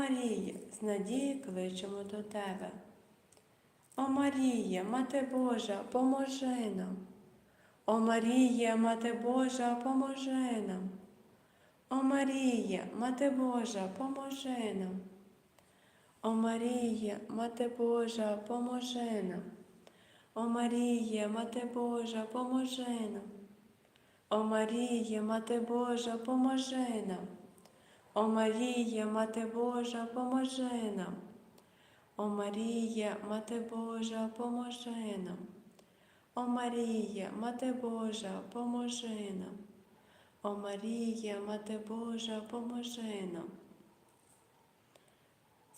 Марія, з надії кличемо до Тебе. О Марія, Мати Божа, поможи нам. О Марія, Мати Божа, поможи нам. О Марія, Мати Божа, поможи нам. О Марія, Мати Божа, поможи нам. О Марія, Мати Божа, поможи нам. О Марія, Мати Божа, поможи нам. О Марія, Мати Божа, поможи нам. О Марія, Мати Божа, поможи нам. О Марія, Мати Божа, поможи нам. О Марія, Мати Божа, поможи нам.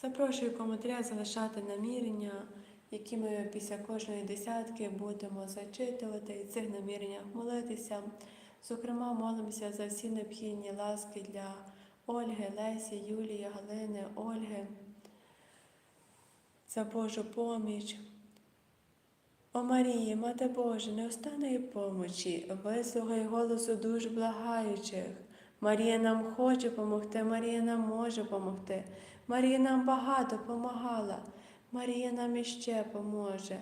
Запрошую коментаря залишати намірення, які ми після кожної десятки будемо зачитувати і в цих наміреннях молитися. Зокрема, молимося за всі необхідні ласки для Ольги, Лесі, Юлії, Галини, Ольги, за Божу поміч. О Марії, Мати Божа, неостанної помочі, вислухай голосу душ благаючих. Марія нам хоче помогти, Марія нам може помогти. Марія нам багато помагала, Марія нам іще поможе.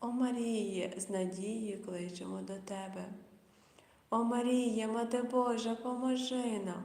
О Марії, з надії кличемо до Тебе. О Марія, Мати Божа, поможи нам.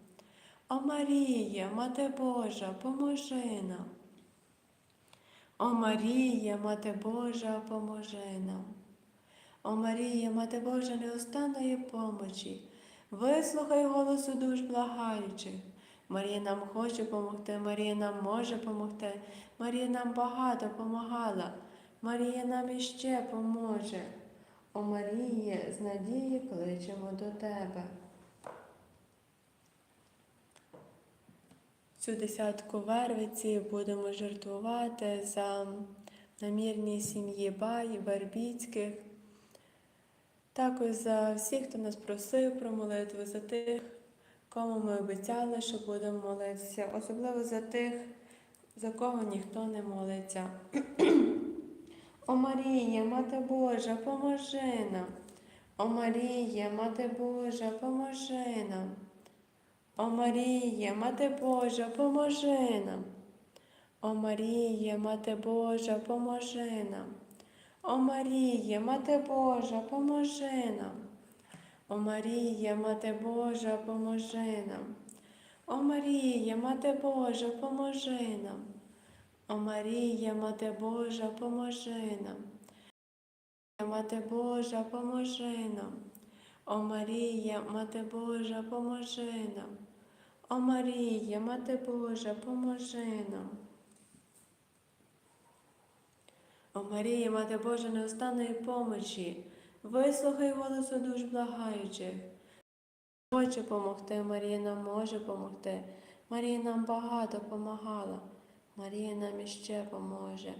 О Марія, Мати Божа, поможи нам. О Марія, Мати Божа, поможи нам. О Марія, Мати Божа, неустанної помочі, вислухай голосу душ благаючих. Марія нам хоче помогти, Марія нам може помогти, Марія нам багато помагала, Марія нам іще поможе. О Маріє, з надії кличемо до Тебе. Цю десятку вервиці будемо жертвувати за намірні сім'ї Бай, Вербіцьких. Також за всіх, хто нас просив про молитву, за тих, кому ми обіцяли, що будемо молитися, особливо за тих, за кого ніхто не молиться. О Марія, Мати Божа, поможи нам. О Марія, Мати Божа, поможи нам. О Марія, Мати Божа, поможи нам. О Марія, Мати Божа, поможи нам. О Марія, Мати Божа, поможи нам. О Марія, Мати Божа, поможи нам. О Марія, Мати Божа, поможи нам. О Марія, Мати Божа, поможи нам. Мати Божа, поможи нам. О Марія, Мати Божа, поможи нам. О Марія, Мати Божа, поможи нам. О Марія, Мати Божа, неустанної помочі, вислухай голосу душ благаючих. Хоче помогти, Марія нам може помогти. Марія нам багато помагала. Марія нам іще поможе.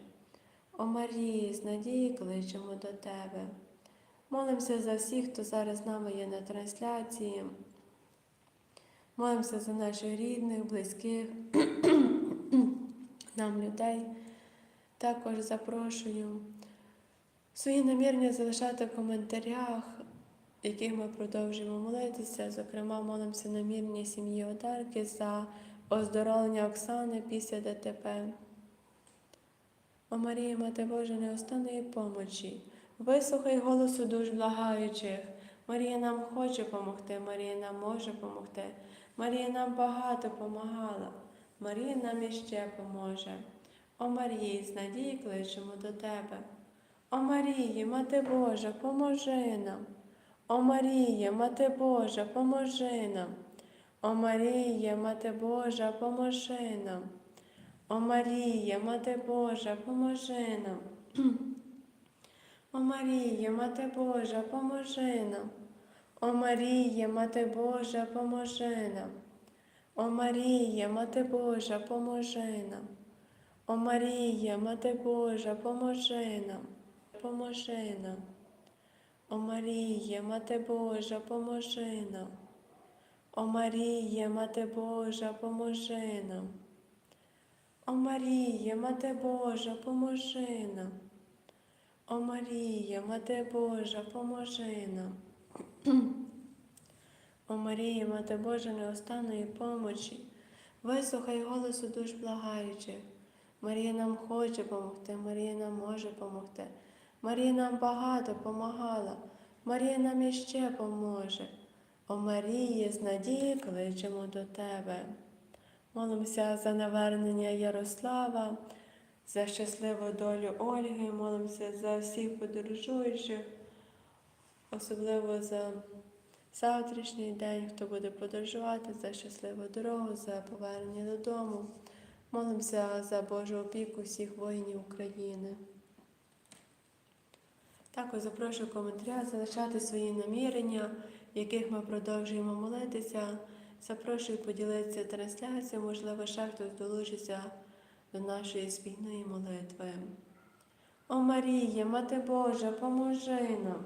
О Марії, з надії кличемо до Тебе. Молимося за всіх, хто зараз з нами є на трансляції. Молимося за наших рідних, близьких, нам людей. Також запрошую свої намірення залишати в коментарях, яких ми продовжуємо молитися. Зокрема, молимося намірення сім'ї Одарки за оздоровлення Оксани після ДТП. О Марія, Мати Божа, неостанної помочі, вислухай голосу душ благаючих. Марія нам хоче помогти, Марія нам може помогти. Марія нам багато помагала, Марія нам іще поможе. О Марії, з надії кличемо до Тебе. О Марії, Мати Божа, поможи нам. О Марія, Мати Божа, поможи нам. О Марія, Мати Божа, поможи нам. О Марія, Мати Божа, поможи нам. О Марія, Мати Божа, поможи нам. О Марія, Мати Божа, поможи нам. О Марія, Мати Божа, поможи нам. О Марія, Мати Божа, поможи нам, поможи нам. О Марія, Мати Божа, поможи нам. О Марія, Мати Божа, поможи нам. О Марія, Мати Божа, поможи нам. О Марія, Мати Божа, поможи нам. О Марія, Мати Божа, неостанної помочі, вислухай голосу душ благаючих. Марія нам хоче помогти, Марія нам може помогти. Марія нам багато помагала, Марія нам іще поможе. О Марії, з надії кличемо до Тебе. Молимося за навернення Ярослава, за щасливу долю Ольги, молимося за всіх подорожуючих, особливо за завтрашній день, хто буде подорожувати, за щасливу дорогу, за повернення додому. Молимося за Божу опіку всіх воїнів України. Також запрошую в коментарях залишати свої намірення, в яких ми продовжуємо молитися. Запрошую поділитися трансляцією, можливо, ще хтось долучиться до нашої спільної молитви. О Марія, Мати Божа, поможи нам.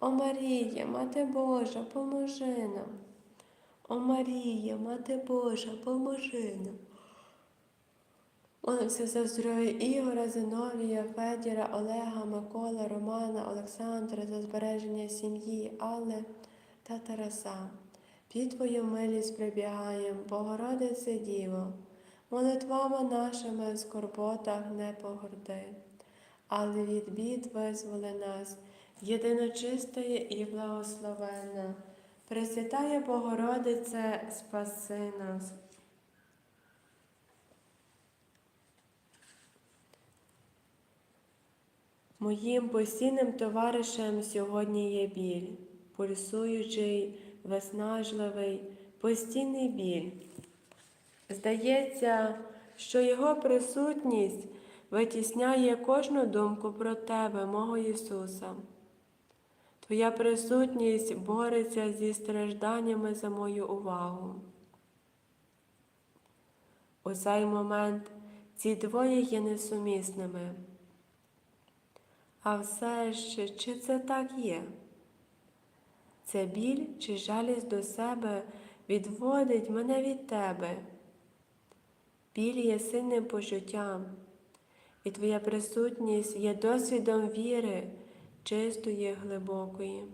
О Марія, Мати Божа, поможи нам. О Марія, Мати Божа, поможи нам. Молимося за здоров'я Ігора, Зиновія, Федіра, Олега, Микола, Романа, Олександра, за збереження сім'ї, Алли та Тараса. Під Твою милість прибігаєм, Богородице Діво, молитвами нашими в скорботах не погорди, але від бід визволи нас, єдиночистої і благословенна. Пресвятає Богородице, спаси нас. Моїм постійним товаришем сьогодні є біль, пульсуючий, виснажливий, постійний біль. Здається, що його присутність витісняє кожну думку про тебе, мого Ісуса. Твоя присутність бореться зі стражданнями за мою увагу. У цей момент ці двоє є несумісними. А все ж, чи це так є? Це біль чи жалість до себе відводить мене від тебе. Біль є сильним почуттям, і твоя присутність є досвідом віри, чистої, глибокої.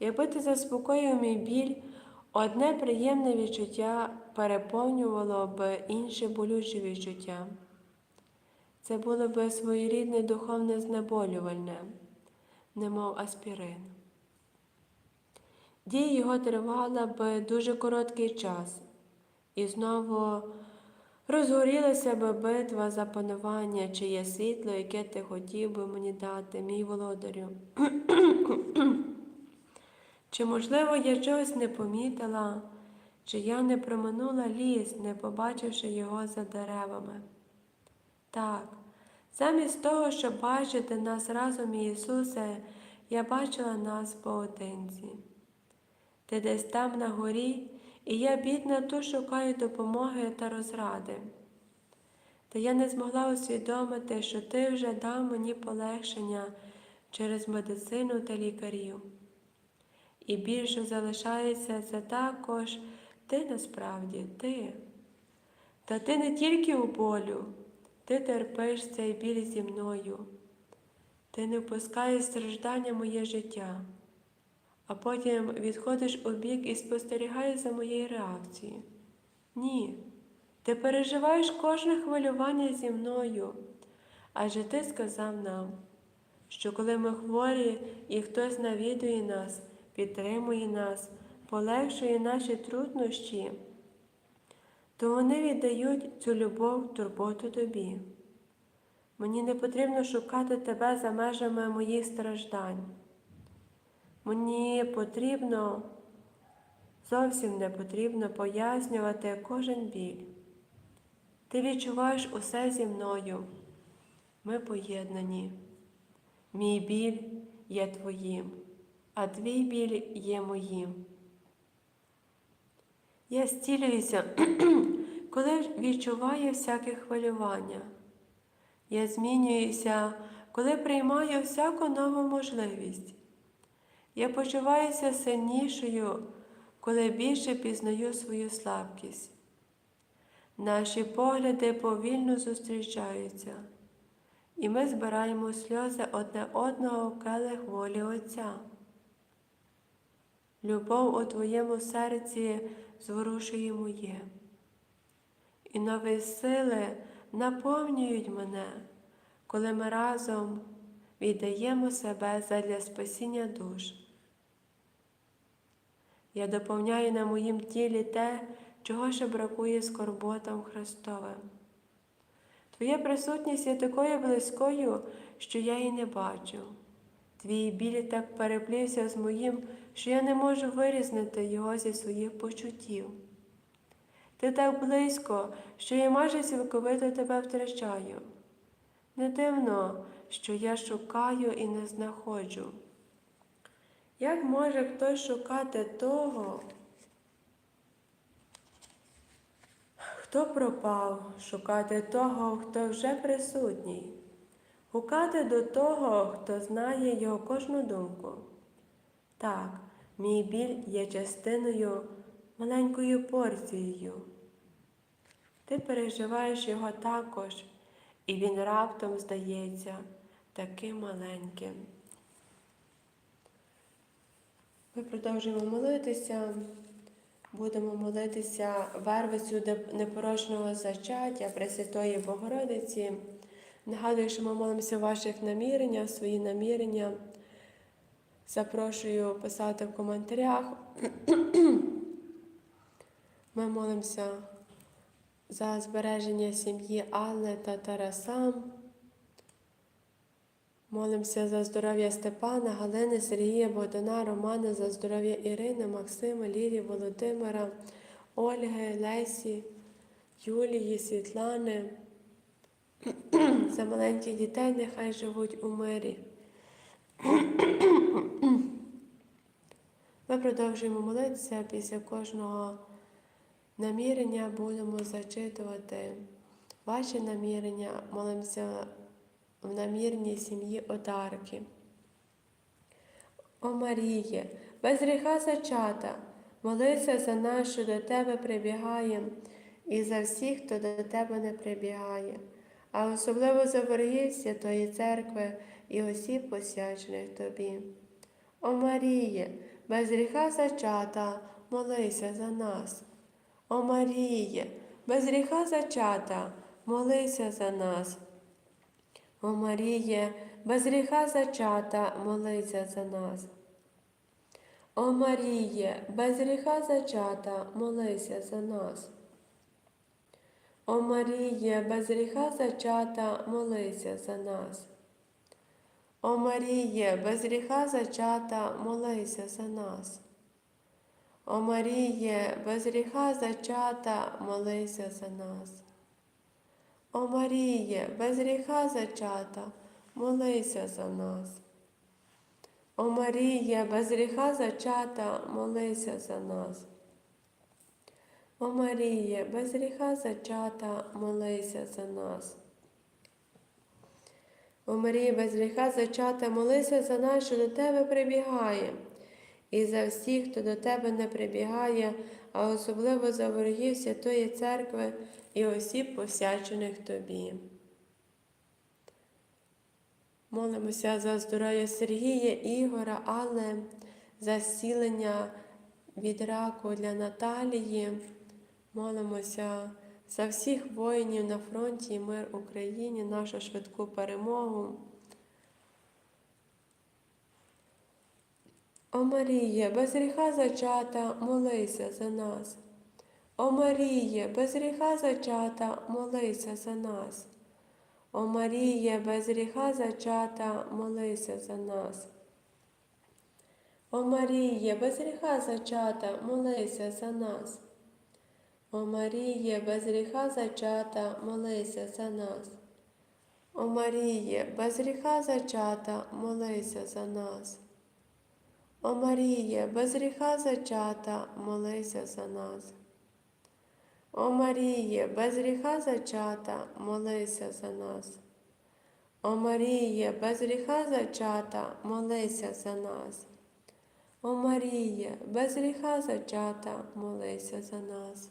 Якби ти заспокоїв мій біль, одне приємне відчуття переповнювало б інше болюче відчуття. Це було би своєрідне духовне знеболювальне, немов аспірин. Дія його тривала би дуже короткий час, і знову розгорілася би битва за панування, чиє світло, яке ти хотів би мені дати, мій володарю. Чи, можливо, я чогось не помітила, чи я не проминула ліс, не побачивши його за деревами? Так, замість того, щоб бачити нас разом, Ісусе, я бачила нас поодинці. Ти десь там на горі, і я, бідна, тут шукаю допомоги та розради. Та я не змогла усвідомити, що ти вже дав мені полегшення через медицину та лікарів. І більше залишається це також ти насправді, ти. Та ти не тільки у болю, ти терпиш цей біль зі мною, ти не впускаєш страждання моє життя, а потім відходиш у бік і спостерігаєш за моєю реакцією. Ні, ти переживаєш кожне хвилювання зі мною, адже ти сказав нам, що коли ми хворі і хтось навідує нас, підтримує нас, полегшує наші труднощі, то вони віддають цю любов, турботу тобі. Мені не потрібно шукати тебе за межами моїх страждань. Мені потрібно, зовсім не потрібно пояснювати кожен біль. Ти відчуваєш усе зі мною. Ми поєднані. Мій біль є твоїм, а твій біль є моїм. Я зцілююся, коли відчуваю всяке хвилювання. Я змінююся, коли приймаю всяку нову можливість. Я почуваюся сильнішою, коли більше пізнаю свою слабкість. Наші погляди повільно зустрічаються, і ми збираємо сльози одне одного в келих волі Отця. Любов у твоєму серці зворушує моє, і нові сили наповнюють мене, коли ми разом віддаємо себе задля спасіння душ. Я доповняю на моїм тілі те, чого ще бракує скорботам Христовим. Твоя присутність є такою близькою, що я її не бачу. Твій біль так переплівся з моїм, що я не можу вирізнити його зі своїх почуттів. Ти так близько, що я майже цілковито тебе втрачаю. Не дивно, що я шукаю і не знаходжу. Як може хтось шукати того, хто пропав, шукати того, хто вже присутній, гукати до того, хто знає його кожну думку? Так, мій біль є частиною, маленькою порцією. Ти переживаєш його також, і він раптом здається таким маленьким. Ми продовжуємо молитися. Будемо молитися вервицю непорочного зачаття Пресвятої Богородиці. Нагадую, що ми молимося ваших наміреннях, свої намірення. Запрошую писати в коментарях. Ми молимося за збереження сім'ї Алли та Тараса. Молимося за здоров'я Степана, Галини, Сергія, Богдана, Романа, за здоров'я Ірини, Максима, Лілії, Володимира, Ольги, Лесі, Юлії, Світлани. За маленьких дітей нехай живуть у мирі. Ми продовжуємо молитися після кожного намірення будемо зачитувати ваші намірення, молимося в намірній сім'ї Одарки. О Маріє, без гріха зачата, молися за нас, що до тебе прибігає, і за всіх, хто до тебе не прибігає, а особливо за ворогів Святої Церкви і осіб посвячених тобі. О Маріє, без гріха зачата, молися за нас. О Маріє, без гріха зачата, молися за нас. О Маріє, без гріха зачата, молися за нас. О Маріє, без гріха зачата, молися за нас. О Маріє, без гріха зачата, молися за нас. О Маріє, без гріха зачата, молися за нас. О Маріє, без гріха зачата, молися за нас. О Маріє, без гріха зачата, молися за нас. О Маріє, без гріха зачата, молися за нас. О Маріє, без гріха зачата, молися за нас. О Маріє, без гріха зачата, молися за нас, що до тебе прибігає, і за всіх, хто до тебе не прибігає, а особливо за ворогів Святої Церкви і осіб, посвячених тобі. Молимося за здоров'я Сергія, Ігора, Алли, за зцілення від раку для Наталії. Молимося за всіх воїнів на фронті і мир Україні, нашу швидку перемогу. О Маріє, без гріха зачата, молися за нас. О Маріє, без гріха зачата, молися за нас. О Марія, без гріха зачата, молися за нас. О Марія, без гріха зачата, молися за нас. О Марія, без гріха зачата, молися за нас. О Маріє, без гріха зачата, молися за нас. О Маріє, без гріха зачата, молися за нас. О Маріє, без гріха зачата, молися за нас. О Маріє, без гріха зачата, молися за нас. О Маріє, без гріха зачата, молися за нас.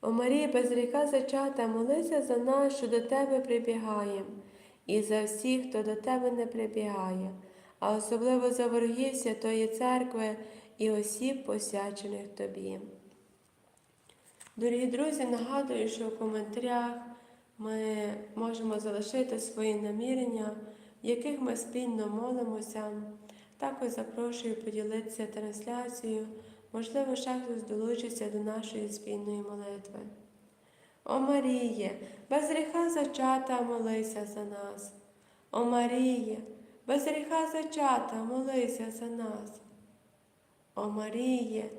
О Марія, без гріха зачата, молися за нас, що до тебе прибігаєм, і за всіх, хто до тебе не прибігає, а особливо за ворогів Святої Церкви і осіб, посвячених тобі. Дорогі друзі, нагадую, що в коментарях ми можемо залишити свої намірення, в яких ми спільно молимося. Також запрошую поділитися трансляцією. Можливо, ще хтось долучиться до нашої спільної молитви. О Маріє, без гріха зачата, молися за нас. О Маріє, без гріха зачата, молися за нас. О Маріє,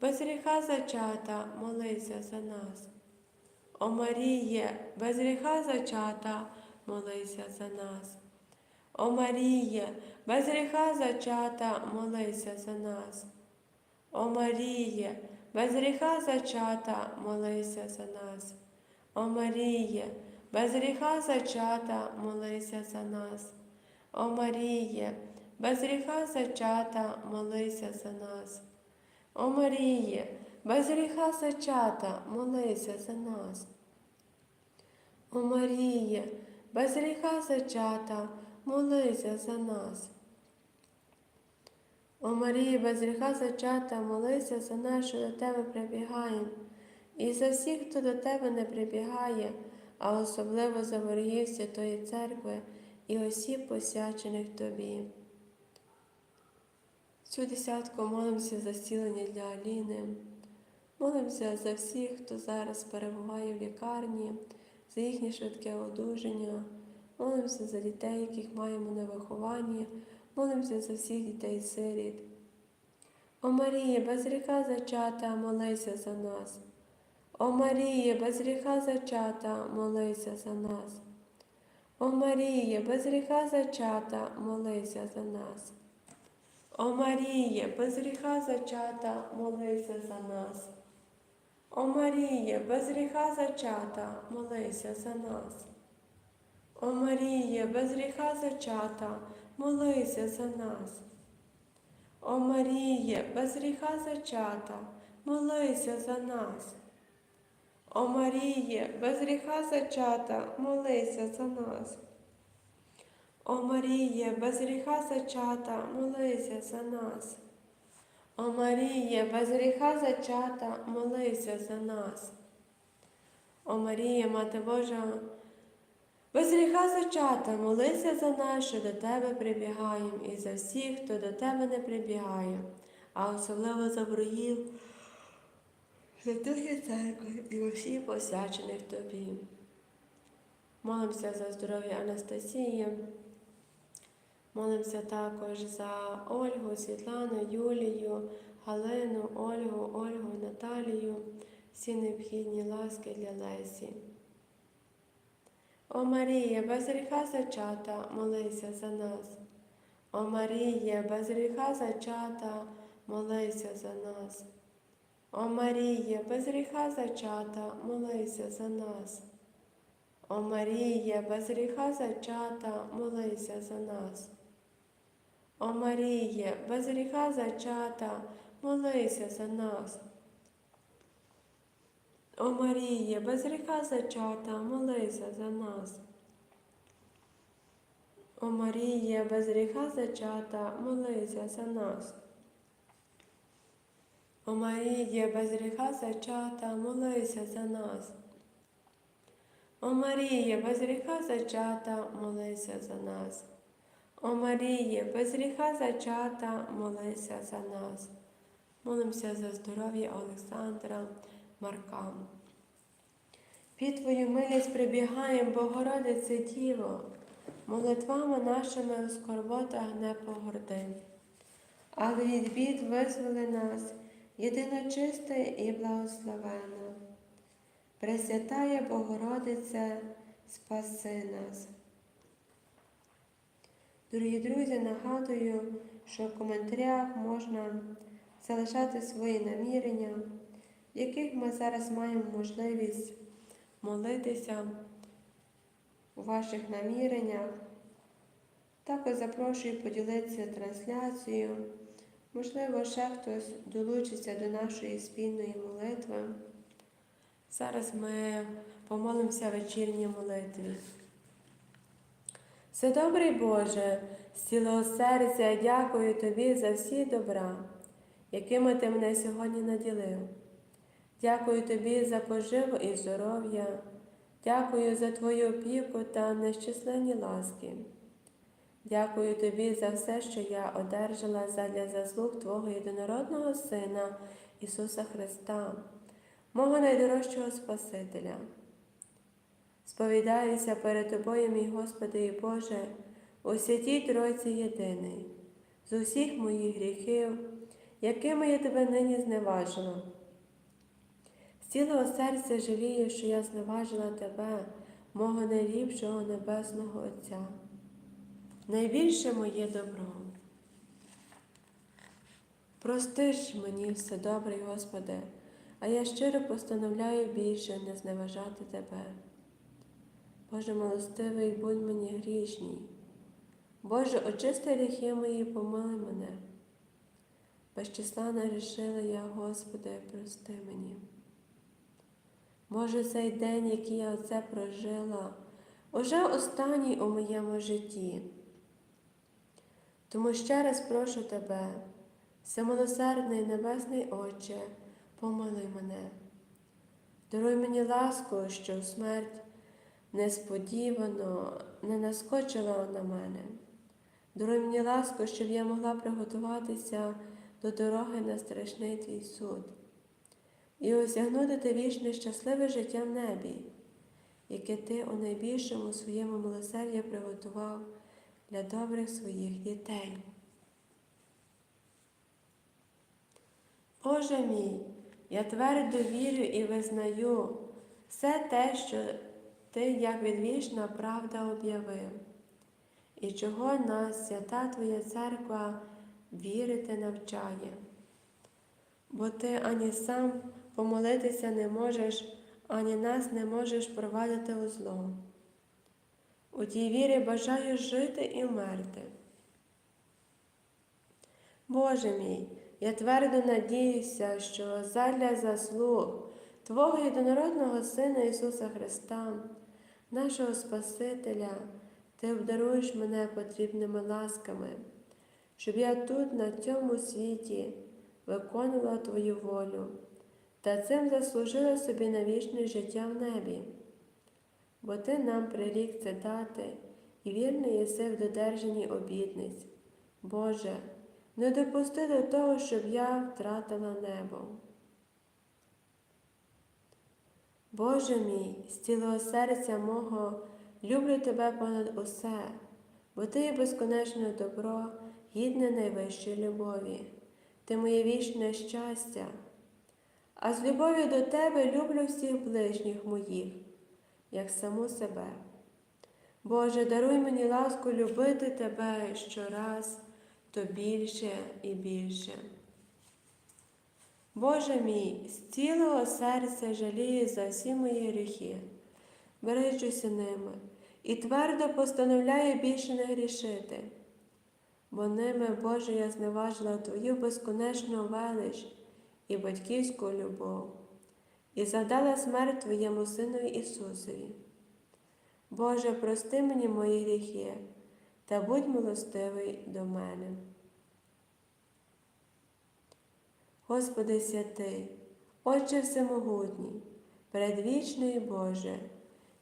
без гріха зачата, молися за нас. О Маріє, без гріха зачата, молися за нас. О Маріє, без гріха зачата, молися за нас. О Маріє, без гріха зачата, молися за нас. О Маріє, без гріха зачата, молися за нас. О Маріє, без гріха зачата, молися за нас. О Маріє, без гріха зачата, молися за нас. О Маріє, без гріха зачата, молися за нас. О Марія, без гріха зачата, молися за нас, що до тебе прибігаємо, і за всіх, хто до тебе не прибігає, а особливо за ворогів Святої Церкви і осіб, посвячених тобі. Цю десятку молимося за зцілення для Аліни, молимося за всіх, хто зараз перебуває в лікарні, за їхнє швидке одужання, молимося за дітей, яких маємо на вихованні. Молимося за всіх дітей сиріт. О Марія, без гріха зачата, молися за нас. О Марія, без гріха зачата, молися за нас. О Марія, без гріха зачата, молися за нас. О Марія, без гріха зачата, молися за нас. О Марія, без гріха зачата, молися за нас. О Марія, без гріха зачата, молися за нас. О Маріє, без гріха зачата, молися за нас. О Маріє, без гріха зачата, молися за нас. О Маріє, без гріха зачата, молися за нас. О Маріє, без гріха зачата, молися за нас. О Марія, Мати Божа, без гріха зачата, молися за нас, що до тебе прибігаємо, і за всіх, хто до тебе не прибігає, а особливо за ворогів Святої Церкви і усіх посвячених тобі. Молимося за здоров'я Анастасії. Молимося також за Ольгу, Світлану, Юлію, Галину, Ольгу, Ольгу, Наталію, всі необхідні ласки для Лесі. О Марія, без гріха зачата, молися за нас. О Марія, без гріха зачата, молися за нас. О Марія, без гріха зачата, молися за нас. О Марія, без гріха зачата, молися за нас. О Марія, без гріха зачата, молися за нас. О Марія, без гріха зачата, молися за нас. О Марія, без гріха зачата, молися за нас. О Марія, без гріха зачата, молися за нас. О Марія, без гріха зачата, молися за нас. О Марія, без гріха зачата, молися за нас. Молимося за здоров'я Олександра Марка. Під Твою милість прибігаєм, Богородице Діво, молитвами нашими у скорботах не погорди. Але від бід визволи нас, єдиночисте і благословена. Пресвятая Богородице, спаси нас. Дорогі друзі, нагадую, що в коментарях можна залишати свої намірення, в яких ми зараз маємо можливість молитися у ваших наміреннях. Також запрошую поділитися трансляцією. Можливо, ще хтось долучиться до нашої спільної молитви. Зараз ми помолимося вечірній молитві. Все добрий Боже, з цілого серця дякую Тобі за всі добра, якими Ти мене сьогодні наділив. Дякую Тобі за поживу і здоров'я, дякую за Твою опіку та нещисленні ласки. Дякую Тобі за все, що я одержала задля заслуг Твого єдинородного Сина Ісуса Христа, мого найдорожчого Спасителя. Сповідаюся перед Тобою, мій Господи і Боже, у святій Тройці єдиний, з усіх моїх гріхів, якими я Тебе нині зневажила. З цілого серця жалію, що я зневажила Тебе, мого найліпшого Небесного Отця, найбільше моє добро. Прости ж мені все добре, Господи, а я щиро постановляю більше не зневажати Тебе. Боже милостивий, будь мені грішній. Боже, очисти гріхи мої, помили мене. Без числа нарішила я, Господи, прости мені. Може, цей день, який я оце прожила, уже останній у моєму житті. Тому ще раз прошу Тебе, всемилосердний Небесний Отче, помилуй мене. Даруй мені ласку, що смерть несподівано не наскочила на мене. Даруй мені ласку, щоб я могла приготуватися до дороги на страшний твій суд і осягнути те вічне щасливе життя в небі, яке ти у найбільшому своєму милосерді приготував для добрих своїх дітей. Боже мій, я твердо вірю і визнаю все те, що ти, як відвічна правда, об'явив, і чого нас свята Твоя церква вірити навчає. Бо ти ані сам помолитися не можеш, ані нас не можеш провадити у зло. У тій вірі бажаю жити і вмерти. Боже мій, я твердо надіюся, що задля заслуг Твого єдинородного Сина Ісуса Христа, нашого Спасителя, Ти обдаруєш мене потрібними ласками, щоб я тут, на цьому світі, виконувала Твою волю та цим заслужила собі на вічне життя в небі. Бо Ти нам прирік це дати і вірний єси в додержанні обітниць. Боже, не допусти до того, щоб я втратила небо. Боже мій, з цілого серця мого люблю Тебе понад усе, бо Ти є безконечне добро, гідне найвищої любові, Ти моє вічне щастя, а з любов'ю до Тебе люблю всіх ближніх моїх, як саму себе. Боже, даруй мені ласку любити Тебе щораз, то більше і більше. Боже мій, з цілого серця жалію за всі мої гріхи, бережуся ними і твердо постановляю більше не грішити, бо ними, Боже, я зневажила Твою безконечну велич і батьківську любов, і завдала смерть Твоєму Синові Ісусові. Боже, прости мені мої гріхи та будь милостивий до мене. Господи святий, Отче Всемогутній, предвічний Боже,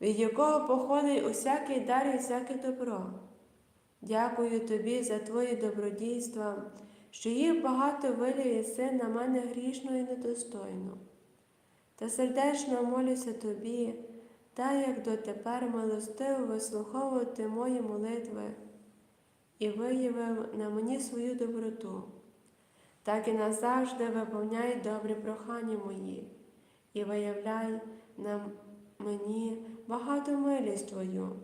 від якого походить усякий дар і всяке добро. Дякую Тобі за Твої добродійства, що їх багато вилює син на мене грішну і недостойну. Та сердечно молюся Тобі так як дотепер милостиво вислуховувати мої молитви і виявив на мені свою доброту, так і назавжди виповняй добрі прохання мої і виявляй на мені багату милість Твою.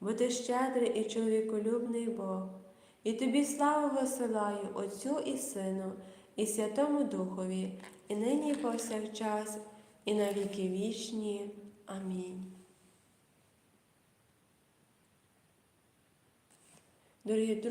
Бо ти щедрий і чоловіколюбний Бог, і тобі славу висилаю Отцю і Сину, і Святому Духові, і нині і повсякчас, і на віки вічні. Амінь. Дорогі друзі,